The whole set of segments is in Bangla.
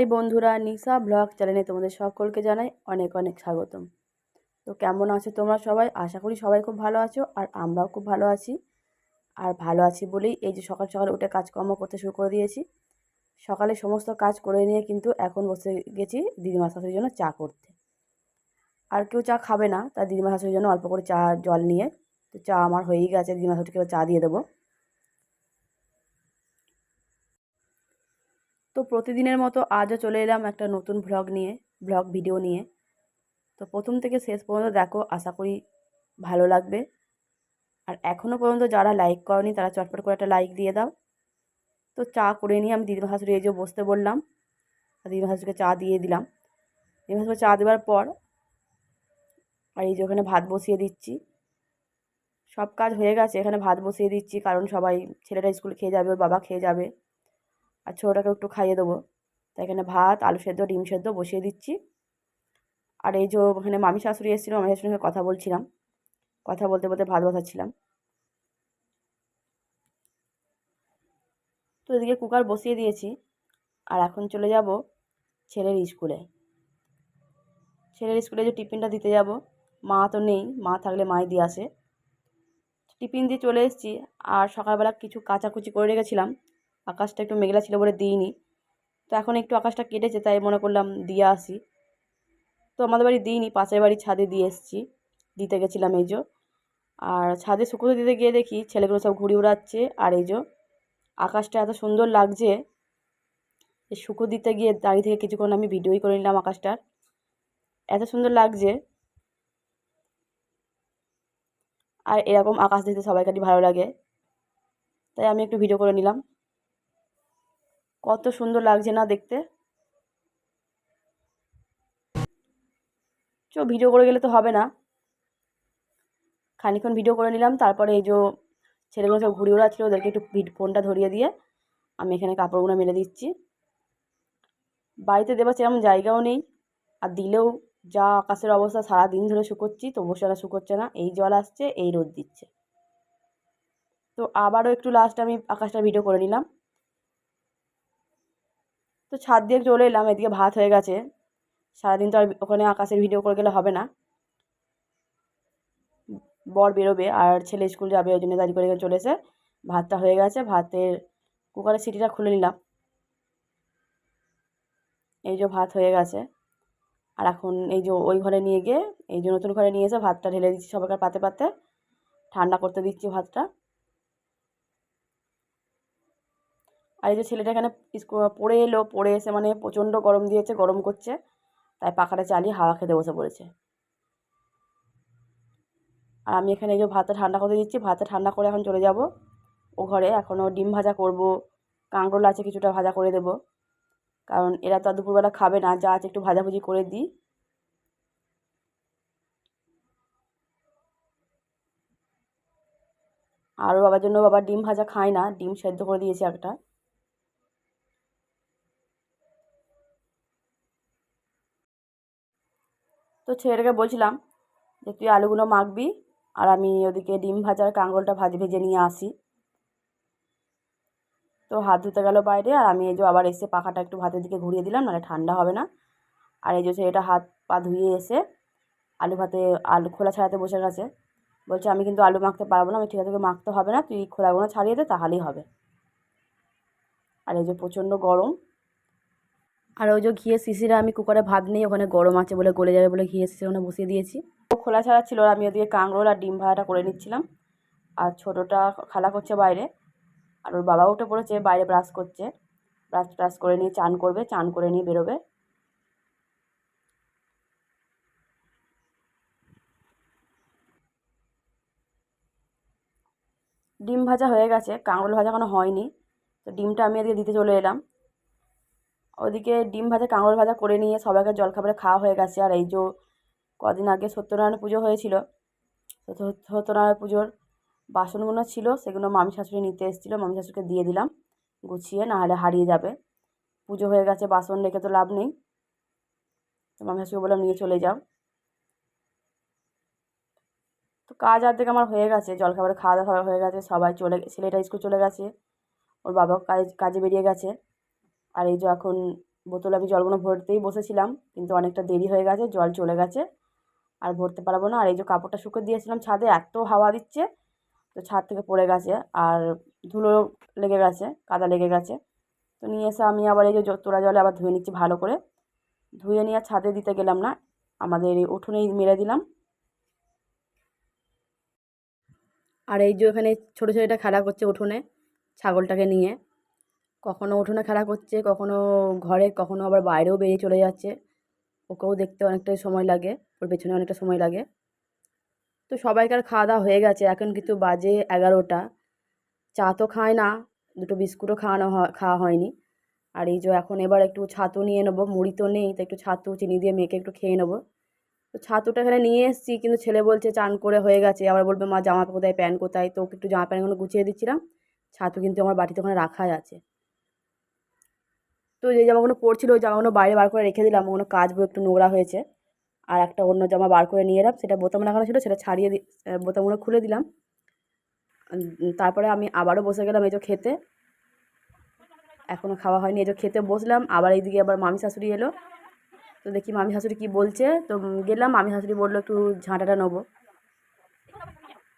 হাই বন্ধুরা নিশা ব্লগ চ্যানেলে তোমাদের সকলকে জানাই অনেক অনেক স্বাগতম। তো কেমন আছো তোমরা সবাই? আশা করি সবাই খুব ভালো আছো আর আমরাও খুব ভালো আছি। আর ভালো আছি বলেই এই যে সকাল সকাল উঠে কাজকর্ম করতে শুরু করে দিয়েছি। সকালে সমস্ত কাজ করে নিয়ে কিন্তু এখন বসে গেছি দিদিমা শাশুড়ির জন্য চা করতে। আর কেউ চা খাবে না তার দিদিমা শাশুড়ির জন্য অল্প করে চা, জল নিয়ে। তো চা আমার হয়েই গেছে, দিদিমা শাশুড়িকে চা দিয়ে দেবো। তো প্রতিদিনের মতো আজও চলে এলাম একটা নতুন ভ্লগ নিয়ে ভ্লগ ভিডিও নিয়ে। তো প্রথম থেকে শেষ পর্যন্ত দেখো, আশা করি ভালো লাগবে। আর এখনও পর্যন্ত যারা লাইক করনি, তারা চটপট করে একটা লাইক দিয়ে দাও। তো চা করে নিয়ে আমি দিদিমা শাশুড়ি এই যে বসতে বললাম, আর দিদিমা শাশুড়িকে চা দিয়ে দিলাম। দিদিমা শাশুড়ি চা দেওয়ার পর আর এই যে ওখানে ভাত বসিয়ে দিচ্ছি। সব কাজ হয়ে গেছে, এখানে ভাত বসিয়ে দিচ্ছি, কারণ সবাই ছেলেটা স্কুল খেয়ে যাবে, ওর বাবা খেয়ে যাবে। আর ছোটোটাকে একটু খাইয়ে দেবো। তাই এখানে ভাত, আলু সেদ্ধ, ডিম সেদ্ধ বসিয়ে দিচ্ছি। আর এই যে ওখানে মামি শাশুড়ি এসেছিল, মামি শাশুড়ির সঙ্গে কথা বলছিলাম। কথা বলতে বলতে ভাত বসাচ্ছিলাম। তো এদিকে কুকার বসিয়ে দিয়েছি। আর এখন চলে যাব ছেলের স্কুলে। ছেলের স্কুলে যে টিফিনটা দিতে যাব, মা তো নেই, মা থাকলে মাই দিয়ে আসে। টিফিন দিয়ে চলে এসেছি। আর সকালবেলা কিছু কাচাকুচি করে রেখেছিলাম। আকাশটা একটু মেঘলা ছিল বলে দিইনি। তো এখন একটু আকাশটা কেটেছে, তাই মনে করলাম দিয়ে আসি। তো আমাদের বাড়ি দিইনি, পাশের বাড়ির ছাদে দিয়ে এসেছি। দিতে গেছিলাম এই আর ছাদে শুকোতে দিতে গিয়ে দেখি ছেলেগুলো সব ঘুড়ি উড়াচ্ছে আর এই আকাশটা এত সুন্দর লাগছে শুকো দিতে গিয়ে দাঁড়িয়ে থেকে কিছুক্ষণ আমি ভিডিওই করে নিলাম আকাশটার। এত সুন্দর লাগছে। আর এরকম আকাশ দেখতে সবাই সবাইকারই ভালো লাগে। তাই আমি একটু ভিডিও করে নিলাম। কত সুন্দর লাগছে না দেখতে। চ, ভিডিও করে গেলে তো হবে না। খানিক্ষণ ভিডিও করে নিলাম, তারপরে এই যে ছেলেগুলো সব ঘুরে ওড়াচ্ছিলো, ওদেরকে একটু ফোনটা ধরিয়ে দিয়ে আমি এখানে কাপড়গুলো মেলে দিচ্ছি। বাড়িতে দেবার সেরকম জায়গাও নেই, আর দিলেও যা আকাশের অবস্থা সারা দিন ধরে শুকোচ্ছি তবুও সেটা শুকোচ্ছে না। এই জল আসছে, এই রোদ দিচ্ছে। তো আবারও একটু লাস্ট আমি আকাশটা ভিডিও করে নিলাম। তো ছাদ দিয়ে চলে এলাম, এদিকে ভাত হয়ে গেছে। সারাদিন তো আর ওখানে আকাশের ভিডিও করে গেলে হবে না। বর বেরোবে, আর ছেলে স্কুল যাবে, ওই জন্য দাঁড়িয়ে করে চলে এসে ভাতটা হয়ে গেছে। ভাতের কুকারের সিটিটা খুলে নিলাম। এই যে ভাত হয়ে গেছে। আর এখন এই যে ওই ঘরে নিয়ে গিয়ে, এই যে নতুন ঘরে নিয়ে এসে ভাতটা ঢেলে দিচ্ছি সবাইকার পাতে পাতে। ঠান্ডা করতে দিচ্ছি ভাতটা। আর এই যে ছেলেটা এখানে পড়ে এলো, পড়ে এসে মানে প্রচণ্ড গরম দিয়েছে, গরম করছে। তাই পাখাটা চালিয়ে হাওয়া খেতে বসে পড়েছে। আর আমি এখানে এই যে ভাতটা ঠান্ডা করে দিচ্ছি, ভাতটা ঠান্ডা করে এখন চলে যাব। ও ঘরে এখনও ডিম ভাজা করব, কাঁকরোল আছে কিছুটা ভাজা করে দেব। কারণ এরা তো আর দুপুরবেলা খাবে না, যা আছে একটু ভাজাভুজি করে দিই। আরও বাবার জন্য বাবা ডিম ভাজা খায় না, ডিম সেদ্ধ করে দিয়েছে একটা। তো ছেলেটাকে বলছিলাম যে, তুই আলুগুলো মাখবি আর আমি ওদিকে ডিম ভাজার কাঁকরোলটা ভাজ ভেজে নিয়ে আসি। তো হাত ধুতে গেল বাইরে আর আমি এই যে আবার এসে পাখাটা একটু ভাতের দিকে ঘুরিয়ে দিলাম, নাহলে ঠান্ডা হবে না। আর এই যে ছেলেটা হাত পা ধুয়ে এসে আলু ভাতে আলু খোলা ছাড়াতে বসে গেছে। বলছে, আমি কিন্তু আলু মাখতে পারব না, আমি ঠিক আছে মাখতে হবে না, তুই খোলাগুলো ছাড়িয়ে দে, তাহলেই হবে। আর এই যে প্রচণ্ড গরম আর ওই যে ঘিয়ের শিশিরা আমি কুকারে ভাত নেই, ওখানে গরম আছে বলে গলে যাবে বলে ঘিয়ে শিশির ওখানে বসিয়ে দিয়েছি। ও খোলা ছাড়া ছিল আমি ওদিকে কাঁকরোল আর ডিম ভাড়াটা করে নিচ্ছিলাম। আর ছোটোটা খালা করছে বাইরে, আর ওর বাবা উঠে পড়েছে, বাইরে ব্রাশ করছে। ব্রাশ ট্রাশ করে নিয়ে চান করবে, চান করে নিয়ে বেরোবে। ডিম ভাজা হয়ে গেছে, কাঁকরোল ভাজা কোনো হয়নি। তো ডিমটা আমি এদিকে দিতে চলে এলাম। ওদিকে ডিম ভাজা কাঁকরোল ভাজা করে নিয়ে সবাইকে জলখাবারে খাওয়া হয়ে গেছে। আর এই যে কদিন আগে সত্যনারায়ণ পুজো হয়েছিল সত্যনারায়ণ পুজোর বাসনগুলো ছিল, সেগুলো মামি শাশুড়ি নিতে এসেছিল, মামি শাশুড়িকে দিয়ে দিলাম গুছিয়ে, নাহলে হারিয়ে যাবে। পুজো হয়ে গেছে, বাসন রেখে তো লাভ নেই। তো মামি শাশুড়ি বললাম, নিয়ে চলে যাও। তো কাজ আর্ধেক আমার হয়ে গেছে, জলখাবারে খাওয়া দাওয়া হয়ে গেছে, সবাই চলে ছেলেটা স্কুল চলে গেছে, ওর বাবা কাজ, কাজে বেরিয়ে গেছে। আর এই যে এখন বোতলে আমি জলগুলো ভরতেই বসেছিলাম, কিন্তু অনেকটা দেরি হয়ে গেছে, জল চলে গেছে। আর ভরতে পারব না। আর এই যে কাপড়টা শুকো দিয়েছিলাম ছাদে, এত হাওয়া দিচ্ছে, তো ছাদ থেকে পড়ে গেছে। আর ধুলো লেগে গেছে, কাদা লেগে গেছে। তো নিয়ে এসে আমি আবার এই যে তোড়া জলে আবার ধুয়ে নিচ্ছি ভালো করে। ধুয়ে নিয়ে ছাদে দিতে গেলাম না। আমাদের এই উঠোনেই মেরে দিলাম। আর এই যে ওখানে ছোটো ছেলেটা খেলা করছে উঠোনে, ছাগলটাকে নিয়ে। কখনো উঠোনে খেলা করছে, কখনো ঘরে, কখনো আবার বাইরেও বেরিয়ে চলে যাচ্ছে। ওকেও দেখতে অনেকটাই সময় লাগে, ওর পেছনে অনেকটা সময় লাগে। তো সবাইকার খাওয়া দাওয়া হয়ে গেছে, এখন কিন্তু বাজে এগারোটা। চা তো খায় না, দুটো বিস্কুটও খাওয়ানো খাওয়া হয়নি। আর এই যে এখন এবার একটু ছাতু নিয়ে নেব, মুড়ি তো নেই তো একটু ছাতু, চিনি দিয়ে মেখে একটু খেয়ে নেব। তো ছাতুটা এখানে নিয়ে এসেছি, কিন্তু ছেলে বলছে চান করে হয়ে গেছে, আবার বলবে, মা, জামা কোথায়, প্যান্ট কোথায়? তো একটু জামা প্যান্টগুলো গুছিয়ে দিচ্ছিলাম। ছাতু কিন্তু আমার বাটিতে ওখানে রাখাই আছে। তো যে জামাগুলো পরছিল, ওই জামাগুলো বাইরে বার করে রেখে দিলাম। ওগুলো কাচবো, একটু নোংরা হয়েছে। আর একটা অন্য জামা বার করে নিয়ে এলাম। সেটা বোতাম লাগানো ছিল, সেটা ছাড়িয়ে দি বোতামগুলো খুলে দিলাম। তারপরে আমি আবারও বসে গেলাম এই যে খেতে। এখনও খাওয়া হয়নি, এই যে খেতে বসলাম। আবার এইদিকে আবার মামি শাশুড়ি এলো। তো দেখি মামি শাশুড়ি কী বলছে। তো গেলাম, মামি শাশুড়ি বলল, একটু ঝাঁটাটা নেব।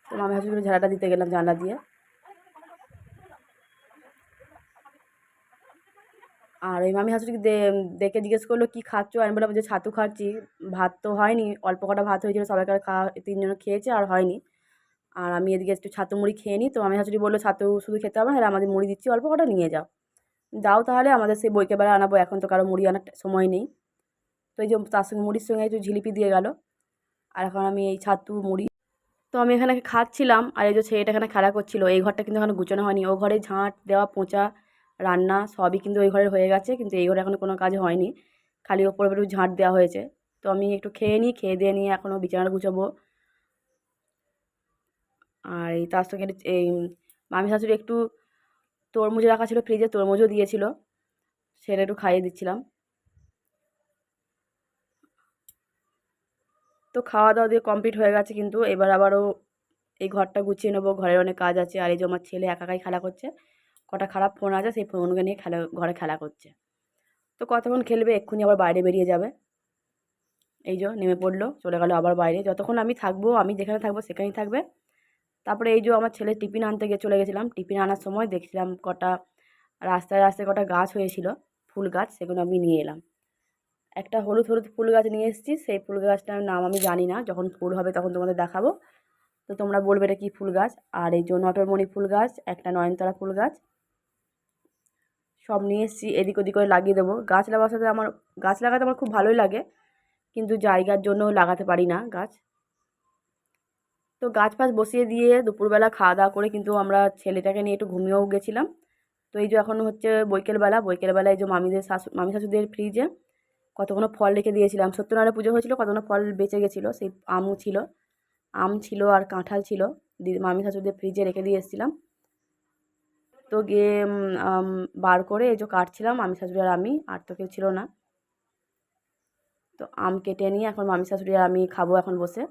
তো মামি শাশুড়ি ঝাঁটাটা দিতে গেলাম জানলা দিয়ে। আর ওই মামি শাশুড়িকে দেখে জিজ্ঞেস করল, কী খাচ্ছ? আমি বললাম যে ছাতু খাচ্ছি, ভাত তো হয়নি, অল্প কটা ভাত হয়েছিল সবাইকার খাওয়া তিনজন খেয়েছে আর হয়নি। আর আমি এদিকে একটু ছাতু মুড়ি খেয়ে নিই তো মামি শাশুড়ি বলল, ছাতু শুধু খেতে হবে না আমাদের মুড়ি দিচ্ছি, অল্প কটা নিয়ে যাও। যাও তাহলে, আমাদের সেই বইকে বেলা আনাবো, এখন তো কারও মুড়ি আনার সময় নেই। তো এই যে তার সঙ্গে মুড়ির সঙ্গে একটু জিলিপি দিয়ে গেল, আর এখন আমি এই ছাতু মুড়ি, তো আমি এখানে খাচ্ছিলাম, আর এই যে ছেলেটা এখানে খেলা করছিল, এই ঘরটা কিন্তু এখনও গুছানো হয়নি, ও ঘরে ঝাঁট দেওয়া পোঁচা রান্না সবই কিন্তু ওই ঘরে হয়ে গেছে, কিন্তু এই ঘরে এখনও কোনো কাজ হয়নি। খালি ওপর একটু ঝাঁট দেওয়া হয়েছে। তো আমি একটু খেয়ে নিই, খেয়ে দিয়ে নিয়ে এখনও বিছানাটা গুছাবো। আর এই তার সঙ্গে এই মামি শাশুড়ি একটু তরমুজ রাখা ছিল ফ্রিজে, তরমুজও দিয়েছিল। সেটা একটু খাইয়ে দিচ্ছিলাম। তো খাওয়া দাওয়া দিয়ে কমপ্লিট হয়ে গেছে কিন্তু, এবার আবারও এই ঘরটা গুছিয়ে নেব, ঘরের অনেক কাজ আছে, আর এই যে আমার ছেলে একা একাই খেলা করছে কটা খারাপ ফোন আছে, সেই ফোনকে নিয়ে খেলা, ঘরে খেলা করছে। তো কতক্ষণ খেলবে, এক্ষুনি আবার বাইরে বেরিয়ে যাবে। এই যে নেমে পড়ল, চলে গেলো আবার বাইরে। যতক্ষণ আমি থাকব, আমি যেখানে থাকব সেখানেই থাকবে। তারপরে এই যে আমার ছেলে টিফিন আনতে গিয়ে চলে গেছিলাম। টিফিন আনার সময় দেখছিলাম কটা, রাস্তায় রাস্তায় কটা গাছ হয়েছিল, ফুল গাছ, সেগুলো আমি নিয়ে এলাম। একটা হলুদ হলুদ ফুল গাছ নিয়ে এসেছি, সেই ফুল গাছটার নাম আমি জানি না। যখন ফুল হবে তখন তোমাদের দেখাবো। তো তোমরা বলবে এটা কী ফুল গাছ? আর এই যে নটরমণি ফুল গাছ, একটা নয়নতারা ফুল গাছ সব নিয়ে এসেছি, এদিক ওদিক করে লাগিয়ে দেবো। গাছ লাগার সাথে আমার, গাছ লাগাতে আমার খুব ভালোই লাগে, কিন্তু জায়গার জন্য লাগাতে পারি না গাছ। তো গাছ ফাছ বসিয়ে দিয়ে দুপুরবেলা খাওয়া দাওয়া করে কিন্তু আমরা ছেলেটাকে নিয়ে একটু ঘুমিয়েও গেছিলাম। তো এই যে এখন হচ্ছে বৈকেলবেলা বৈকেলবেলা এই যে মামিদের শাশু, মামি শাশুদের ফ্রিজে কতগুলো ফল রেখে দিয়েছিলাম। সত্যনারায়ণ পুজো হয়েছিল, কতগুলো ফল বেঁচে গেছিল, সেই আমও ছিল, আম ছিল আর কাঁঠাল ছিল মামি শাশুদের ফ্রিজে রেখে দিয়ে এসেছিলাম। তো গিয়ে বার করে এই যে কাটছিলাম মামি শাশুড়ি আর আমি, আর তো কেউ ছিল না। তো আম কেটে নিয়ে এখন মামি শাশুড়ি আর আমি খাব এখন বসে।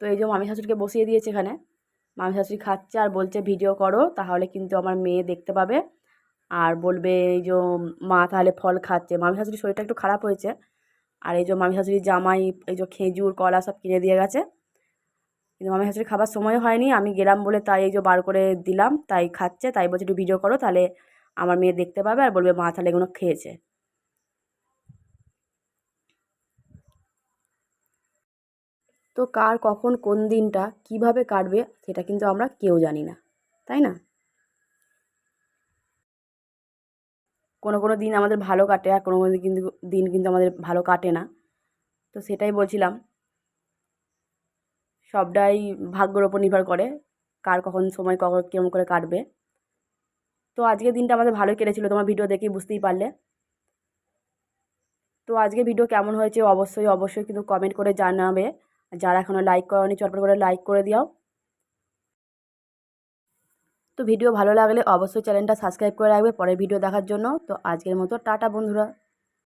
তো এই যে মামি শাশুড়িকে বসিয়ে দিয়েছে এখানে। মামি শাশুড়ি খাচ্ছে আর বলছে, ভিডিও করো, তাহলে কিন্তু আমার মেয়ে দেখতে পাবে। আর বলবে, এই যে মা তাহলে ফল খাচ্ছে। মামি শাশুড়ির শরীরটা একটু খারাপ হয়েছে। আর এই যে মামি শাশুড়ির জামাই, এই যে খেজুর, কলা সব কিনে দিয়ে গেছে। কিন্তু মামি শাশুড়ি খাবার সময় হয়নি, আমি গেলাম বলে তাই এই যে বার করে দিলাম, তাই খাচ্ছে, তাই বলছে একটু ভিডিও করো, তাহলে আমার মেয়ে দেখতে পাবে আর বলবে মা তাহলে এগুলো খেয়েছে। তো কার কখন কোন দিনটা কীভাবে কাটবে সেটা কিন্তু আমরা কেউ জানি না, তাই না? কোনো কোনো দিন আমাদের ভালো কাটে আর কোনো কোনো দিন কিন্তু দিন কিন্তু আমাদের ভালো কাটে না। তো সেটাই বলছিলাম সবটাই ভাগ্যর ওপর নির্ভর করে, কার কখন সময় কখন কেমন করে কাটবে। তো আজকের দিনটা আমাদের ভালোই কেটেছিলো, তোমার ভিডিও দেখেই বুঝতেই পারলে। তো আজকে ভিডিও কেমন হয়েছে অবশ্যই অবশ্যই কিন্তু কমেন্ট করে জানাবে। যারা এখনও লাইক করনি, চটপট করে লাইক করে দিও। তো ভিডিও ভালো লাগলে অবশ্যই চ্যানেলটা সাবস্ক্রাইব করে রাখবে, পরের ভিডিও দেখার জন্য। তো আজকের মতো, টাটা বন্ধুরা।